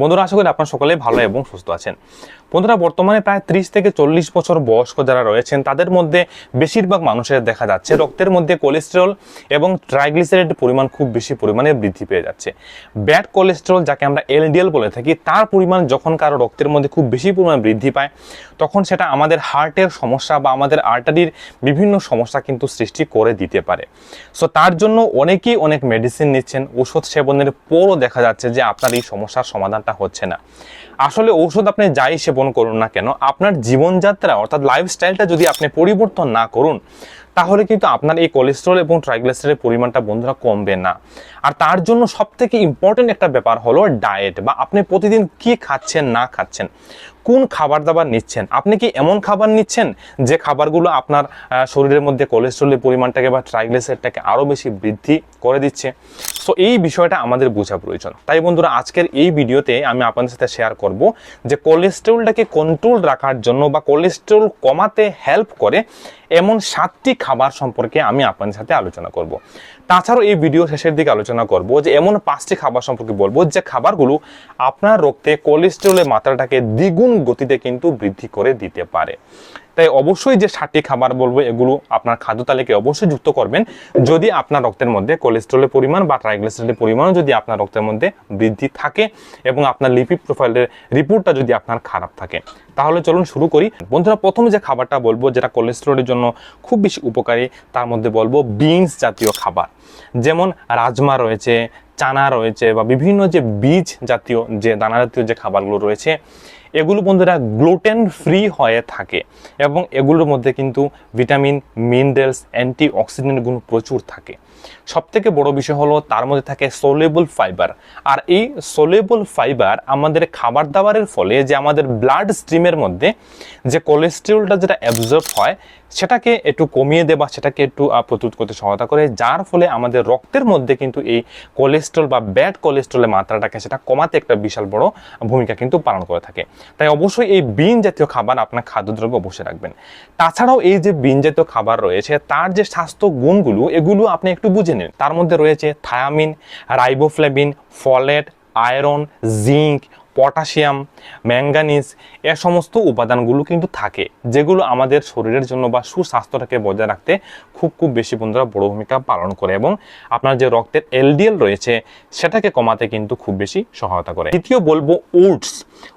বন্ধুরা, আশা করি আপনারা সকলে ভালো এবং সুস্থ আছেন। বন্ধুরা, বর্তমানে প্রায় ত্রিশ থেকে চল্লিশ বছর বয়স্ক যারা রয়েছেন, তাদের মধ্যে বেশিরভাগ মানুষের দেখা যাচ্ছে রক্তের মধ্যে কোলেস্টেরল এবং ট্রাইগ্লিসারাইড পরিমাণ খুব বেশি পরিমাণে বৃদ্ধি পেয়ে যাচ্ছে। ব্যাড কোলেস্টেরল যাকে আমরা এলডিএল বলে থাকি, তার পরিমাণ যখন কারও রক্তের মধ্যে খুব বেশি পরিমাণ বৃদ্ধি পায়, তখন সেটা আমাদের হার্টের সমস্যা বা আমাদের আর্টারির বিভিন্ন সমস্যা কিন্তু সৃষ্টি করে দিতে পারে। সো তার জন্য অনেকেই অনেক মেডিসিন নিচ্ছেন। ওষুধ সেবনের পরও দেখা যাচ্ছে যে আপনার এই সমস্যার সমাধানটা হচ্ছে না। আসলে ঔষধ আপনি যাই সেবন করুন না কেন, আপনার জীবনযাত্রা অর্থাৎ লাইফস্টাইলটা যদি আপনি পরিবর্তন না করুন, তাহলে কিন্তু আপনার এই কোলেস্ট্রল এবং ট্রাইগ্লিসারিডের পরিমাণটা বন্ধুরা কমবে না। আর তার জন্য সবথেকে ইম্পর্টেন্ট একটা ব্যাপার হলো ডায়েট বা আপনি প্রতিদিন কি খাচ্ছেন, না খাচ্ছেন। কোন খাবার দাবার নিচ্ছেন? আপনি কি এমন খাবার নিচ্ছেন যে খাবারগুলো আপনার শরীরের মধ্যে কোলেস্ট্রলের পরিমাণটাকে বা ট্রাইগ্লিসারাইডটাকে আরও বেশি বৃদ্ধি করে দিচ্ছে? সো এই বিষয়টা আমাদের বোঝা প্রয়োজন। তাই বন্ধুরা, আজকের এই ভিডিওতে আমি আপনাদের সাথে শেয়ার করব যে কোলেস্ট্রলটাকে কন্ট্রোল রাখার জন্য বা কোলেস্ট্রল কমাতে হেল্প করে এমন সাতটি খাবার সম্পর্কে আমি আপনাদের সাথে আলোচনা করব। তাছাড়াও এই ভিডিও শেষের দিকে আলোচনা করব যে এমন পাঁচটি খাবার সম্পর্কে বলব যে খাবারগুলো আপনার রক্তে কোলেস্ট্রলের মাত্রাটাকে দ্বিগুণ গতিতে কিন্তু বৃদ্ধি করে দিতে পারে। তাই অবশ্যই যে ষাটটি খাবার বলব, এগুলো আপনার খাদ্য তালিকায় অবশ্যই যুক্ত করবেন। যদি আপনার রক্তের মধ্যে কোলেস্ট্রলের পরিমাণ বা ট্রাইগ্লিসারাইডের পরিমাণও যদি আপনার রক্তের মধ্যে বৃদ্ধি থাকে এবং আপনার লিপিড প্রোফাইলের রিপোর্টটা যদি আপনার খারাপ থাকে। তাহলে চলুন শুরু করি। বন্ধুরা, প্রথম যে খাবারটা বলব, যেটা কোলেস্ট্রলের জন্য খুব বেশি উপকারী, তার মধ্যে বলব বিনস জাতীয় খাবার। যেমন রাজমা রয়েছে চানা রয়েছে বা বিভিন্ন যে বীজ জাতীয় যে, দানা জাতীয় যে খাবারগুলো রয়েছে, এগুলো বন্ধুরা গ্লুটেন ফ্রি হয়ে থাকে এবং এগুলোর মধ্যে কিন্তু ভিটামিন, মিনারেলস অ্যান্টি অক্সিডেন্ট গুণ প্রচুর থাকে। সব থেকে বড় বিষয় হলো তার মধ্যে থাকে সোলেবল ফাইবার আর এই সোলেবল ফাইবার আমাদের খাবার দাবারের ফলে যে আমাদের ব্লাড স্ট্রিমের মধ্যে যে কোলেস্ট্রলটা যেটা অ্যাবজর্ব হয় সেটাকে একটু কমিয়ে দেবা, সেটাকে একটু প্রতিরোধ করতে সহায়তা করে, যার ফলে আমাদের রক্তের মধ্যে কিন্তু এই কোলেস্ট্রল বা ব্যাড কোলেস্ট্রলের মাত্রাটাকে সেটা কমাতে একটা বিশাল বড় ভূমিকা কিন্তু পালন করে থাকে। তাই অবশ্যই এই বিন জাতীয় খাবার আপনার খাদ্যদ্রব্য অবশ্যই রাখবেন। তাছাড়াও এই যে বিন জাতীয় খাবার রয়েছে, তার যে স্বাস্থ্য গুণগুলো, এগুলো আপনি একটু বুঝে নিন। তার মধ্যে রয়েছে thiamine, riboflavin, folate, iron, zinc potassium manganese এ সমস্ত উপাদানগুলো কিন্তু থাকে, যেগুলো আমাদের শরীরের জন্য বা সুস্বাস্থ্যটাকে বজায় রাখতে খুব খুব বেশি বন্ধুরা বড় ভূমিকা পালন করে এবং আপনার যে রক্তের এলডিএল রয়েছে, সেটাকে কমাতে কিন্তু খুব বেশি সহায়তা করে। দ্বিতীয় বলব ওটস।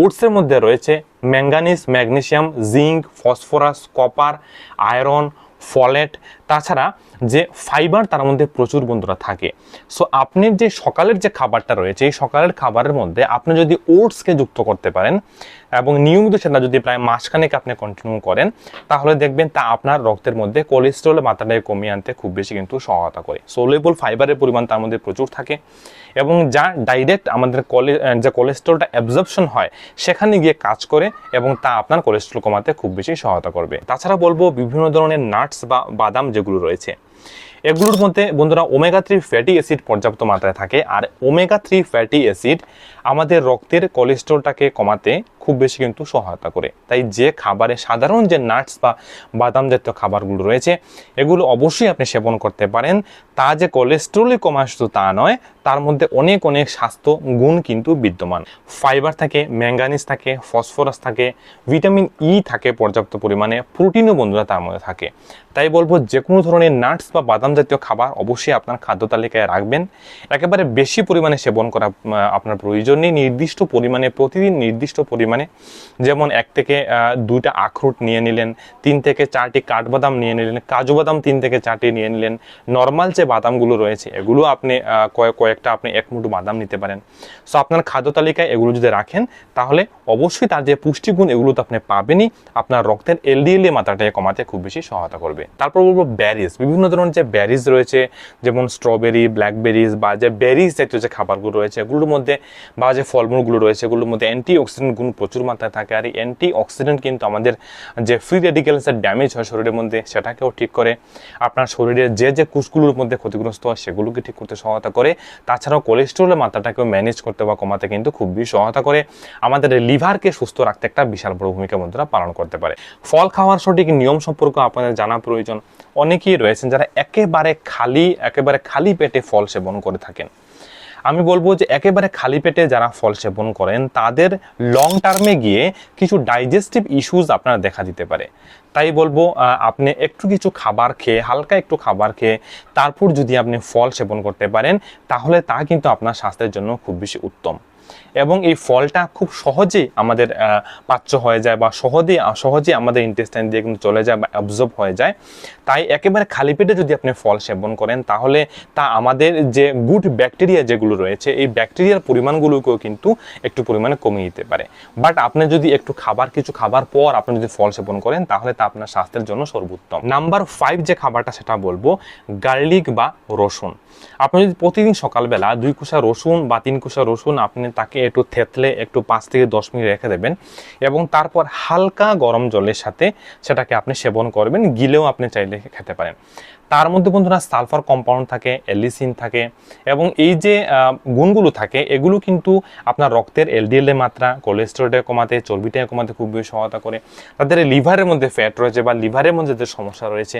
ওটসের মধ্যে রয়েছে manganese magnesium zinc, phosphorus, copper, iron, folate তাছাড়া যে ফাইবার তার মধ্যে প্রচুর বন্ধুরা থাকে। সো আপনি যে সকালের যে খাবারটা রয়েছে, এই সকালের খাবারের মধ্যে আপনি যদি ওটসকে যুক্ত করতে পারেন এবং নিয়মিত সেটা যদি প্রায় মাসখানেক আপনি কন্টিনিউ করেন, তাহলে দেখবেন তা আপনার রক্তের মধ্যে কোলেস্ট্রলের মাত্রাটাকে কমিয়ে আনতে খুব বেশি কিন্তু সহায়তা করে। সোলেবল ফাইবারের পরিমাণ তার মধ্যে প্রচুর থাকে এবং যা ডাইরেক্ট আমাদের কলে যে কোলেস্ট্রলটা অ্যাবজর্পশন হয়, সেখানে গিয়ে কাজ করে এবং তা আপনার কোলেস্ট্রল কমাতে খুব বেশি সহায়তা করবে। তাছাড়া বলব বিভিন্ন ধরনের নাটস বা বাদাম যেগুলো রয়েছে। এগুলোর মধ্যে বন্ধুরা ওমেগা থ্রি ফ্যাটি অ্যাসিড পর্যাপ্ত মাত্রায় থাকে। আর ওমেগা থ্রি ফ্যাটি অ্যাসিড আমাদের রক্তের কোলেস্ট্রলটাকে কমাতে খুব বেশি কিন্তু সহায়তা করে। তাই যে খাবারে সাধারণ যে নাটস বা বাদাম জাতীয় খাবারগুলো রয়েছে, এগুলো অবশ্যই আপনি সেবন করতে পারেন। তা যে কোলেস্ট্রলই কমায় শুধু তা নয়, তার মধ্যে অনেক অনেক স্বাস্থ্য গুণ কিন্তু বিদ্যমান। ফাইবার থাকে ম্যাঙ্গানিজ থাকে ফসফরাস থাকে ভিটামিন ই থাকে পর্যাপ্ত পরিমাণে প্রোটিনও বন্ধুরা তার মধ্যে থাকে। তাই বলব যে কোনো ধরনের নাটস বা বাদাম জাতীয় খাবার অবশ্যই আপনার খাদ্য তালিকায় রাখবেন। একেবারে বেশি পরিমাণে সেবন করা আপনার প্রয়োজন নেই। নির্দিষ্ট পরিমাণে, প্রতিদিন নির্দিষ্ট পরিমাণে যেমন এক থেকে দুইটা আখরোট নিয়ে নিলেন, তিন থেকে চারটি কাঠবাদাম নিয়ে নিলেন, কাজু বাদাম তিন থেকে চারটি নিয়ে নিলেন নর্মাল যে বাদামগুলো রয়েছে, এগুলো আপনি কয়েক কয়েকটা আপনি এক মুঠো বাদাম নিতে পারেন। সো আপনার খাদ্য তালিকায় এগুলো যদি রাখেন, তাহলে অবশ্যই তার যে পুষ্টিগুণ, এগুলো তো আপনি পাবেনই, আপনার রক্তের এলডিএল এর মাত্রাটাকে কমাতে খুব বেশি সহায়তা করবে। তারপর বলব ব্যারিজ বিভিন্ন ধরনের যে ব্যারিজ রয়েছে, যেমন স্ট্রবেরি ব্ল্যাকবেরিজ বা যে বেরিজ জাতীয় যে খাবারগুলো রয়েছে, এগুলোর মধ্যে বা যে ফলমূলগুলো রয়েছে, এগুলোর মধ্যে অ্যান্টি অক্সিডেন্ট গুণ প্রচুর মাত্রায় থাকে আর এই অ্যান্টি অক্সিডেন্ট কিন্তু আমাদের যে ফ্রি রেডিক্যালসের ড্যামেজ হয় শরীরের মধ্যে, সেটাকেও ঠিক করে। আপনার শরীরের যে যে কোষগুলোর মধ্যে ক্ষতিগ্রস্ত হয়, সেগুলোকে ঠিক করতে সহায়তা করে। তাছাড়াও কোলেস্ট্রলের মাত্রাটাকেও ম্যানেজ করতে বা কমাতে কিন্তু খুব বেশি সহায়তা করে। আমাদের লিভারকে সুস্থ রাখতে একটা বিশাল বড় ভূমিকা বন্ধুরা পালন করতে পারে। ফল খাওয়ার সঠিক নিয়ম সম্পর্কে আপনাদের জানা প্রয়োজন। অনেকেই রয়েছেন যারা একেবারে খালি একেবারে খালি পেটে ফল সেবন করে থাকেন। আমি বলব যে একেবারে খালি পেটে যারা ফল সেবন করেন, তাদের লং টার্মে গিয়ে কিছু ডাইজেস্টিভ ইস্যুস আপনার দেখা দিতে পারে। তাই বলব আপনি একটু কিছু খাবার খেয়ে, হালকা একটু খাবার খেয়ে, তারপর যদি আপনি ফল সেবন করতে পারেন, তাহলে তা কিন্তু আপনার স্বাস্থ্যের জন্য খুব বেশি উত্তম। এবং এই ফলটা খুব সহজেই আমাদের পাচ্য হয়ে যায় বা সহজে সহজেই আমাদের ইন্টেস্টাইন দিয়ে কিন্তু চলে যায় বা অ্যাবজর্ব হয়ে যায়। তাই একেবারে খালি পেটে যদি আপনি ফল সেবন করেন, তাহলে তা আমাদের যে গুড ব্যাকটেরিয়া যেগুলো রয়েছে, এই ব্যাকটেরিয়ার পরিমাণগুলোকেও কিন্তু একটু পরিমাণে কমিয়ে দিতে পারে। বাট আপনি যদি একটু খাবার, কিছু খাবার পর আপনি যদি ফল সেবন করেন, তাহলে তা আপনার স্বাস্থ্যের জন্য সর্বোত্তম। নাম্বার ফাইভ যে খাবারটা সেটা বলব গার্লিক বা রসুন। আপনি যদি প্রতিদিন সকালবেলা দুই কুসা রসুন বা তিন কুসা রসুন, আপনি তাকে একটু থেতলে, একটু পাঁচ থেকে দশ মিনিট রেখে দেবেন এবং তারপর হালকা গরম জলের সাথে সেটাকে আপনি সেবন করবেন, গিলেও আপনি চাইলে খেতে পারেন। তার মধ্যে বন্ধুরা সালফার কম্পাউন্ড থাকে এলিসিন থাকে এবং এই যে গুণগুলো থাকে, এগুলো কিন্তু আপনার রক্তের এলডিএল এর মাত্রা কোলেস্টেরলটা কমাতে চর্বিটা কমাতে খুব বেশি সহায়তা করে। তাদের লিভারের মধ্যে ফ্যাট রয়েছে বা লিভারের মধ্যে যে সমস্যা রয়েছে,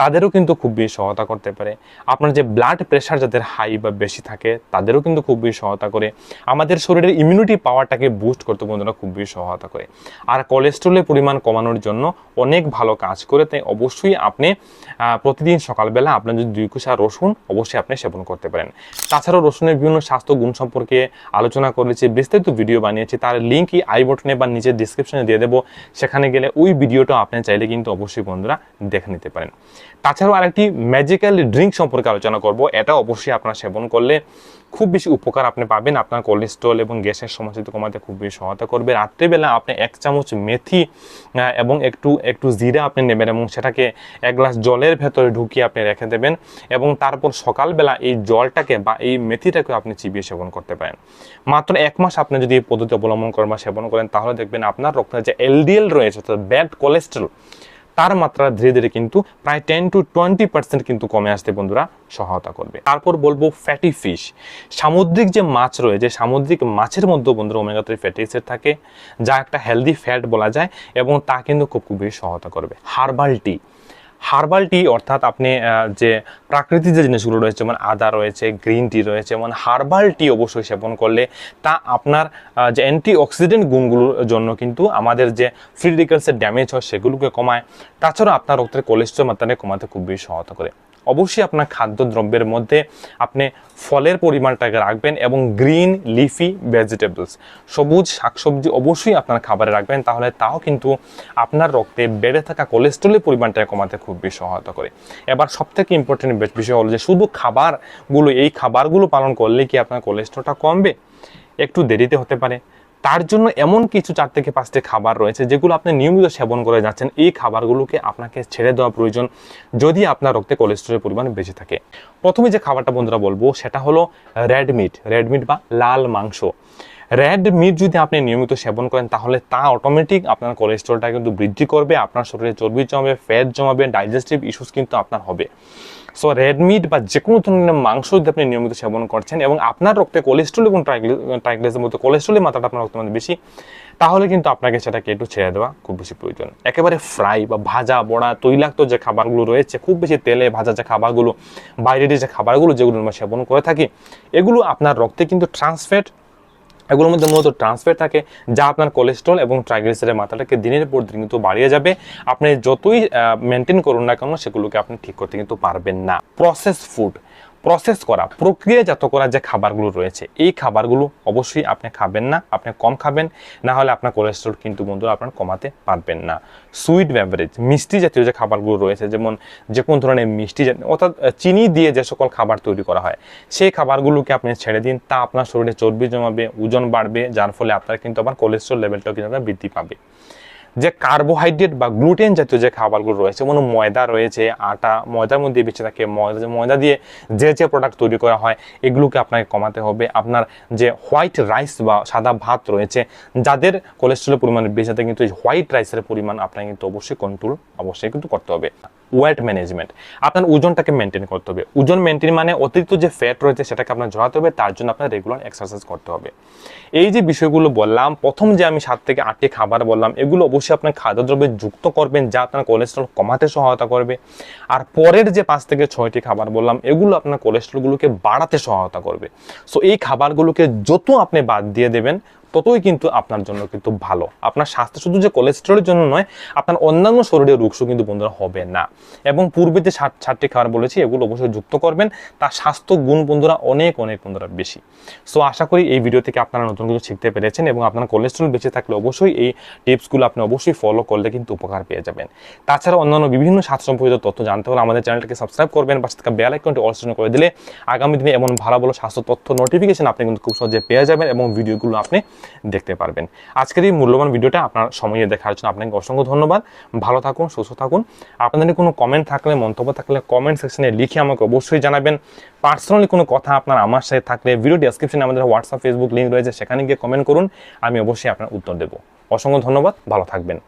তাদেরও কিন্তু খুব বেশি সহায়তা করতে পারে। আপনার যে ব্লাড প্রেশার যাদের হাই বা বেশি থাকে, তাদেরও কিন্তু খুব বেশি সহায়তা করে। আমাদের শরীরের ইমিউনিটি পাওয়ারটাকে বুস্ট করতে বন্ধুরা খুব বেশি সহায়তা করে। আর কোলেস্ট্রলের পরিমাণ কমানোর জন্য অনেক ভালো কাজ করে, তাই অবশ্যই আপনি প্রতিদিন সকালবেলা আপনার যদি দুই কুসা রসুন অবশ্যই আপনি সেবন করতে পারেন। তাছাড়াও রসুনের বিভিন্ন স্বাস্থ্য গুণ সম্পর্কে আলোচনা করেছি, বিস্তারিত ভিডিও বানিয়েছি, তার লিঙ্কই আই বটনে বা নিচের ডিসক্রিপশনে দিয়ে দেবো। সেখানে গেলে ওই ভিডিওটা আপনি চাইলে কিন্তু অবশ্যই বন্ধুরা দেখে নিতে পারেন। তাছাড়াও আরেকটি ম্যাজিক্যাল ড্রিঙ্ক সম্পর্কে আলোচনা করব, এটা অবশ্যই আপনার সেবন করলে খুব বেশি উপকার আপনি পাবেন আপনার কোলেস্ট্রল এবং গ্যাসের সমস্যা কমাতে খুব বেশি সহায়তা করবে। রাত্রেবেলা আপনি এক চামচ মেথি এবং একটু একটু জিরা আপনি নেবেন এবং সেটাকে এক গ্লাস জলের ভেতরে ঢুকিয়ে আপনি রেখে দেবেন এবং তারপর সকালবেলা এই জলটাকে বা এই মেথিটাকে আপনি চিবিয়ে সেবন করতে পারেন। মাত্র এক মাস আপনি যদি এই পদ্ধতি অবলম্বন করেন বা সেবন করেন, তাহলে দেখবেন আপনার রক্তের যে এলডিএল রয়েছে, অর্থাৎ ব্যাড কোলেস্ট্রল তার মাত্রা ধীরে ধীরে কিন্তু প্রায় টেন টু টোয়েন্টি পার্সেন্ট কিন্তু কমে আসতে বন্ধুরা সহায়তা করবে। তারপর বলব ফ্যাটি ফিশ সামুদ্রিক যে মাছ রয়েছে, সামুদ্রিক মাছের মধ্যে বন্ধুরা ওমেগা থ্রি ফ্যাটি অ্যাসিড থাকে, যা একটা হেলদি ফ্যাট বলা যায় এবং তা কিন্তু খুব খুবই সহায়তা করবে। হার্বাল টি হার্বাল টি অর্থাৎ আপনি যে প্রাকৃতিক যে জিনিসগুলো রয়েছে, যেমন আদা রয়েছে, গ্রিন টি রয়েছে, যেমন হার্বাল টি অবশ্যই সেবন করলে তা আপনার যে অ্যান্টি অক্সিডেন্ট গুণগুলোর জন্য কিন্তু আমাদের যে ফ্রি ড্যামেজ হয় সেগুলোকে কমায়। তাছাড়া আপনার রক্তের কোলেস্ট্রল মাত্রাকে কমাতে খুব বেশি সহায়তা করে। অবশ্যই আপনার খাদ্যদ্রব্যের মধ্যে আপনি ফলের পরিমাণটাকে রাখবেন এবং গ্রিন লিফি ভেজিটেবলস সবুজ শাকসবজি অবশ্যই আপনার খাবারে রাখবেন, তাহলে তাও কিন্তু আপনার রক্তে বেড়ে থাকা কোলেস্ট্রলের পরিমাণটাকে কমাতে খুব বেশি সহায়তা করে। এবার সবথেকে ইম্পর্টেন্ট বিষয় হলো যে শুধু খাবারগুলো, এই খাবারগুলো পালন করলে কি আপনার কোলেস্ট্রলটা কমবে? একটু দেরিতে হতে পারে। তার জন্য এমন কিছু চার থেকে পাঁচটি খাবার রয়েছে যেগুলো আপনি নিয়মিত সেবন করে যাচ্ছেন। এই খাবারগুলোকে আপনাকে ছেড়ে দেওয়া প্রয়োজন যদি আপনার রক্তে কোলেস্ট্রলের পরিমাণ বেঁচে থাকে। প্রথমে যে খাবারটা বন্ধুরা বলব সেটা হলো রেড মিট রেড বা লাল মাংস। রেড মিট যদি আপনি নিয়মিত সেবন করেন, তাহলে তা অটোমেটিক আপনার কোলেস্ট্রলটা কিন্তু বৃদ্ধি করবে, আপনার শরীরে চর্বি জমাবে ফ্যাট জমাবে ডাইজেস্টিভ ইস্যুস কিন্তু আপনার হবে। সো রেড মিট বা যে কোনো ধরনের মাংস যদি আপনি নিয়মিত সেবন করছেন এবং আপনার রক্তে কোলেস্ট্রল এবং ট্রাইগ্লিসারিডের মতো কোলেস্ট্রলের মাত্রাটা আপনার রক্তের মধ্যে বেশি, তাহলে কিন্তু আপনাকে সেটাকে একটু ছেড়ে দেওয়া খুব বেশি প্রয়োজন। একেবারে ফ্রাই বা ভাজা, বড়া, তৈলাক্ত যে খাবারগুলো রয়েছে, খুব বেশি তেলে ভাজা যে খাবারগুলো, বাইরের যে খাবারগুলো যেগুলো আমরা সেবন করে থাকি, এগুলো আপনার রক্তে কিন্তু ট্রান্সফ্যাট এগুলোর মধ্যে মূলত ট্রান্সফার থাকে যা আপনার কোলেস্ট্রল এবং ট্রাইগ্লিসারিডের মাত্রাটাকে দিনের পর দিন কিন্তু বাড়িয়ে যাবে। আপনি যতই মেনটেন করুন না কেন, সেগুলোকে আপনি ঠিক করতে কিন্তু পারবেন না। প্রসেস ফুড প্রসেস করা, প্রক্রিয়াজাত করা যে খাবারগুলো রয়েছে, এই খাবারগুলো অবশ্যই আপনি খাবেন না, আপনি কম খাবেন, না হলে আপনার কোলেস্ট্রল কিন্তু বন্ধুরা আপনার কমাতে পারবেন না। সুইট বেভারেজ মিষ্টি জাতীয় যে খাবারগুলো রয়েছে, যেমন যে কোন ধরনের মিষ্টি অর্থাৎ চিনি দিয়ে যে সকল খাবার তৈরি করা হয়, সেই খাবারগুলোকে আপনি ছেড়ে দিন, তা আপনার শরীরে চর্বি জমাবে, ওজন বাড়বে, যার ফলে আপনার কিন্তু আবার কোলেস্ট্রল লেভেলটাও কিন্তু বৃদ্ধি পাবে। যে কার্বোহাইড্রেট বা গ্লুটেন জাতীয় যে খাবারগুলো রয়েছে, যেমন ময়দা রয়েছে, আটা, ময়দার মধ্যে বেঁচে থাকে, ময়দা ময়দা দিয়ে যে যে প্রোডাক্ট তৈরি করা হয়, এগুলোকে আপনাকে কমাতে হবে। আপনার যে হোয়াইট রাইস বা সাদা ভাত রয়েছে, যাদের কোলেস্ট্রলের পরিমাণ বেঁচে থাকে কিন্তু হোয়াইট রাইসের পরিমাণ আপনাকে কিন্তু অবশ্যই কন্ট্রোল অবশ্যই কিন্তু করতে হবে। ওয়েট ম্যানেজমেন্ট আপনার ওজনটাকে মেনটেন করতে হবে। ওজন মেনটেন মানে অতিরিক্ত যে ফ্যাট রয়েছে সেটাকে আপনার ঝরাতে হবে, তার জন্য আপনার রেগুলার এক্সারসাইজ করতে হবে। এই যে বিষয়গুলো বললাম, প্রথম যে আমি সাত থেকে আটটি খাবার বললাম, এগুলো অবশ্যই আপনার খাদ্যদ্রব্যে যুক্ত করবেন, যা আপনার কোলেস্ট্রল কমাতে সহায়তা করবে। আর পরের যে পাঁচ থেকে ছয়টি খাবার বললাম, এগুলো আপনার কোলেস্ট্রলগুলোকে বাড়াতে সহায়তা করবে। সো এই খাবারগুলোকে যত আপনি বাদ দিয়ে দেবেন ততই কিন্তু আপনার জন্য কিন্তু ভালো। আপনার স্বাস্থ্য শুধু যে কোলেস্ট্রলের জন্য নয়, আপনার অন্যান্য শরীরের রোগসও কিন্তু বন্ধুরা হবে না। এবং পূর্বে যে ষাট ষাটটি খাবার বলেছি, এগুলো অবশ্যই যুক্ত করবেন। তার স্বাস্থ্য গুণ বন্ধুরা অনেক অনেক বন্ধুরা বেশি। সো আশা করি এই ভিডিও থেকে আপনারা নতুন কিছু শিখতে পেরেছেন এবং আপনার কোলেস্ট্রল বেঁচে থাকলে অবশ্যই এই টিপসগুলো আপনি অবশ্যই ফলো করলে কিন্তু উপকার পেয়ে যাবেন। তাছাড়া অন্যান্য বিভিন্ন স্বাস্থ্য সম্পর্কিত তথ্য জানতে হলে আমাদের চ্যানেলটাকে সাবস্ক্রাইব করবেন, পাশে থাকা বেল আইকনটি অল করে দিলে আগামী দিনে এমন ভালো ভালো স্বাস্থ্য তথ্য নোটিফিকেশন আপনি কিন্তু খুব সহজে পেয়ে যাবেন এবং ভিডিওগুলো আপনি দেখতে পারবেন। আজকের এই মূল্যবান ভিডিওটা আপনার সময়ে দেখার জন্য আপনাকে অসংখ্য ধন্যবাদ। ভালো থাকুন, সুস্থ থাকুন। আপনাদের কোনো কমেন্ট থাকলে, মন্তব্য থাকলে কমেন্ট সেকশনে লিখে আমাকে অবশ্যই জানাবেন। পার্সোনালি কোনো কথা আপনার আমার সাথে থাকলে ভিডিও ডিসক্রিপশনে আমাদের হোয়াটসঅ্যাপ ফেসবুক লিঙ্ক রয়েছে, সেখানে গিয়ে কমেন্ট করুন। আমি অবশ্যই আপনার উত্তর দেবো। অসংখ্য ধন্যবাদ, ভালো থাকবেন।